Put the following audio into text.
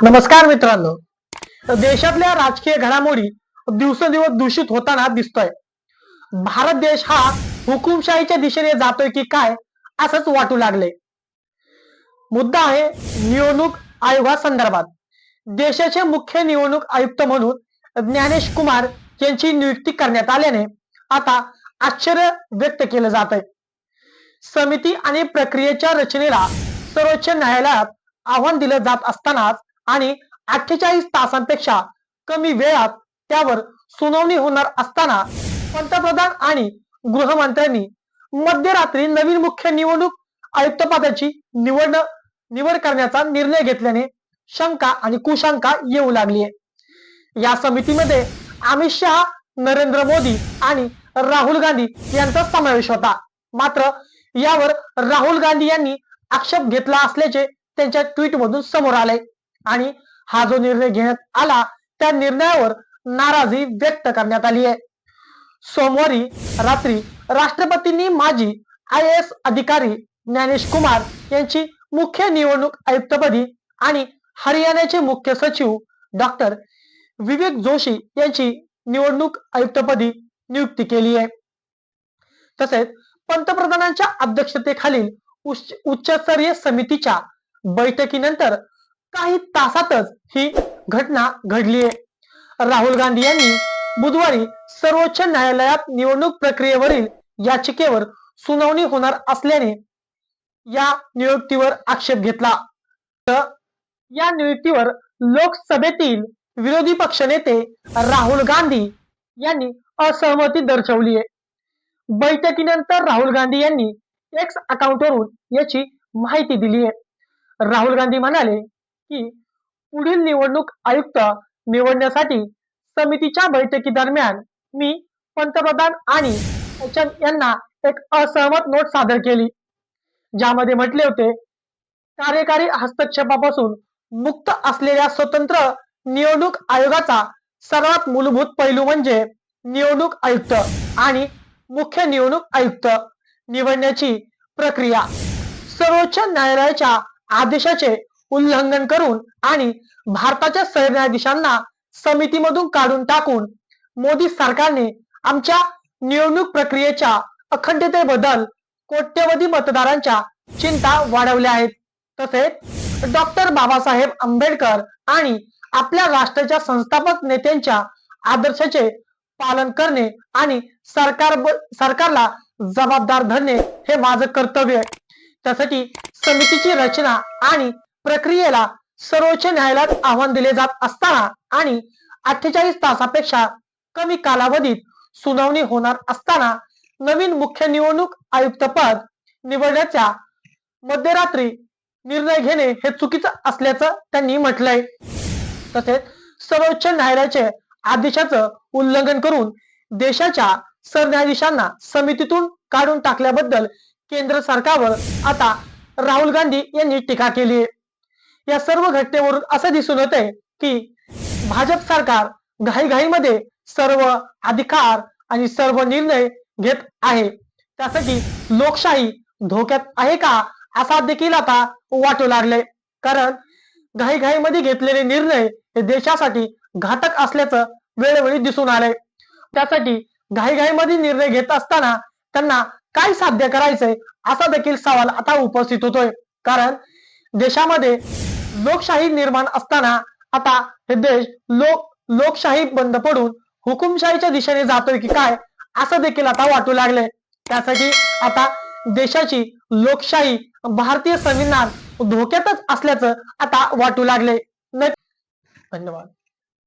नमस्कार मित्रांनो. देशातल्या राजकीय घडामोडी दिवसेंदिवस दूषित होताना दिसतोय. भारत देश हा हुकुमशाहीच्या दिशेने जातोय की काय असंच वाटू लागले मुद्दा आहे निवडणूक आयोगासंदर्भात देशाचे मुख्य निवडणूक आयुक्त म्हणून ज्ञानेश कुमार यांची नियुक्ती करण्यात आल्याने आता आश्चर्य व्यक्त केलं जात आहे समिती आणि प्रक्रियेच्या रचनेला सर्वोच्च न्यायालयात आव्हान दिलं जात असतानाच आणि अठ्ठेचाळीस तासांपेक्षा कमी वेळात त्यावर सुनावणी होणार असताना पंतप्रधान आणि गृहमंत्र्यांनी मध्यरात्री नवीन मुख्य निवडणूक आयुक्तपदाची निवड निवड करण्याचा निर्णय घेतल्याने शंका आणि कुशंका येऊ लागली आहे या समितीमध्ये अमित शहा नरेंद्र मोदी आणि राहुल गांधी यांचा समावेश होता. मात्र यावर राहुल गांधी यांनी आक्षेप घेतला असल्याचे त्यांच्या ट्विटमधून समोर आले आणि हा जो निर्णय घेण्यात आला त्या निर्णयावर नाराजी व्यक्त करण्यात आली आहे. सोमवारी रात्री राष्ट्रपतींनी माजी आय एस अधिकारी ज्ञानेश कुमार यांची मुख्य निवडणूक आयुक्तपदी आणि हरियाणाचे मुख्य सचिव डॉक्टर विवेक जोशी यांची निवडणूक आयुक्तपदी नियुक्ती केली आहे. तसेच पंतप्रधानांच्या अध्यक्षतेखालील उच्च उच्चस्तरीय समितीच्या बैठकीनंतर काही तासातच ही घटना घडली आहे. राहुल गांधी यांनी बुधवारी सर्वोच्च न्यायालयात निवडणूक प्रक्रियेवरील याचिकेवर सुनावणी होणार असल्याने या नियुक्तीवर आक्षेप घेतला. तर या नियुक्तीवर लोकसभेतील विरोधी पक्षनेते राहुल गांधी यांनी असहमती दर्शवली आहे. बैठकीनंतर राहुल गांधी यांनी एक्स अकाउंटवरून याची माहिती दिली आहे. राहुल गांधी म्हणाले की पुढील निवडणूक आयुक्त निवडण्यासाठी समितीच्या बैठकीदरम्यान मी पंतप्रधान आणि यांना एक असहमत नोट सादर केली. ज्यामध्ये म्हटले होते कार्यकारी हस्तक्षेपापासून मुक्त असलेल्या स्वतंत्र निवडणूक आयोगाचा सर्वात मूलभूत पैलू म्हणजे निवडणूक आयुक्त आणि मुख्य निवडणूक आयुक्त निवडण्याची प्रक्रिया. सर्वोच्च न्यायालयाच्या आदेशाचे उल्लंघन करून आणि भारताच्या सरन्यायाधीशांना समितीमधून काढून टाकून मोदी सरकारने आमच्या निवडणूक प्रक्रियेच्या अखंडतेबद्दल कोट्यवधी मतदारांच्या चिंता वाढवल्या आहेत. तसेच डॉक्टर बाबासाहेब आंबेडकर आणि आपल्या राष्ट्राच्या संस्थापक नेत्यांच्या आदर्शाचे पालन करणे आणि सरकार सरकारला जबाबदार धरणे हे माझं कर्तव्य आहे. त्यासाठी समितीची रचना आणि प्रक्रियेला सर्वोच्च न्यायालयात आव्हान दिले जात असताना आणि अठ्ठेचाळीस तासापेक्षा कमी कालावधीत सुनावणी होणार असताना नवीन मुख्य निवडणूक आयुक्त पद निवडण्याच्या मध्यरात्री निर्णय घेणे हे चुकीचं असल्याचं त्यांनी म्हटलंय. तसेच सर्वोच्च न्यायालयाचे आदेशाचं उल्लंघन करून देशाच्या सरन्यायाधीशांना समितीतून काढून टाकल्याबद्दल केंद्र सरकारवर आता राहुल गांधी यांनी टीका केली आहे या सर्व घटनेवरून असं दिसून येते की भाजप सरकार घाईघाईमध्ये सर्व अधिकार आणि सर्व निर्णय घेत आहे. त्यासाठी लोकशाही धोक्यात आहे का असा देखील आता वाटू लागले कारण घाईघाईमध्ये घेतलेले निर्णय हे देशासाठी घातक असल्याचं वेळोवेळी दिसून आलंय. त्यासाठी घाईघाईमध्ये निर्णय घेत असताना त्यांना काय साध्य करायचंय असा देखील सवाल आता उपस्थित होतोय. कारण देशामध्ये लोकशाही निर्माण असताना आता हे देश लोक लोकशाही बंद पडून हुकुमशाहीच्या दिशेने जातोय की काय असं देखील आता वाटू लागले त्यासाठी आता देशाची लोकशाही भारतीय संविधान धोक्यातच असल्याचं आता वाटू लागले धन्यवाद.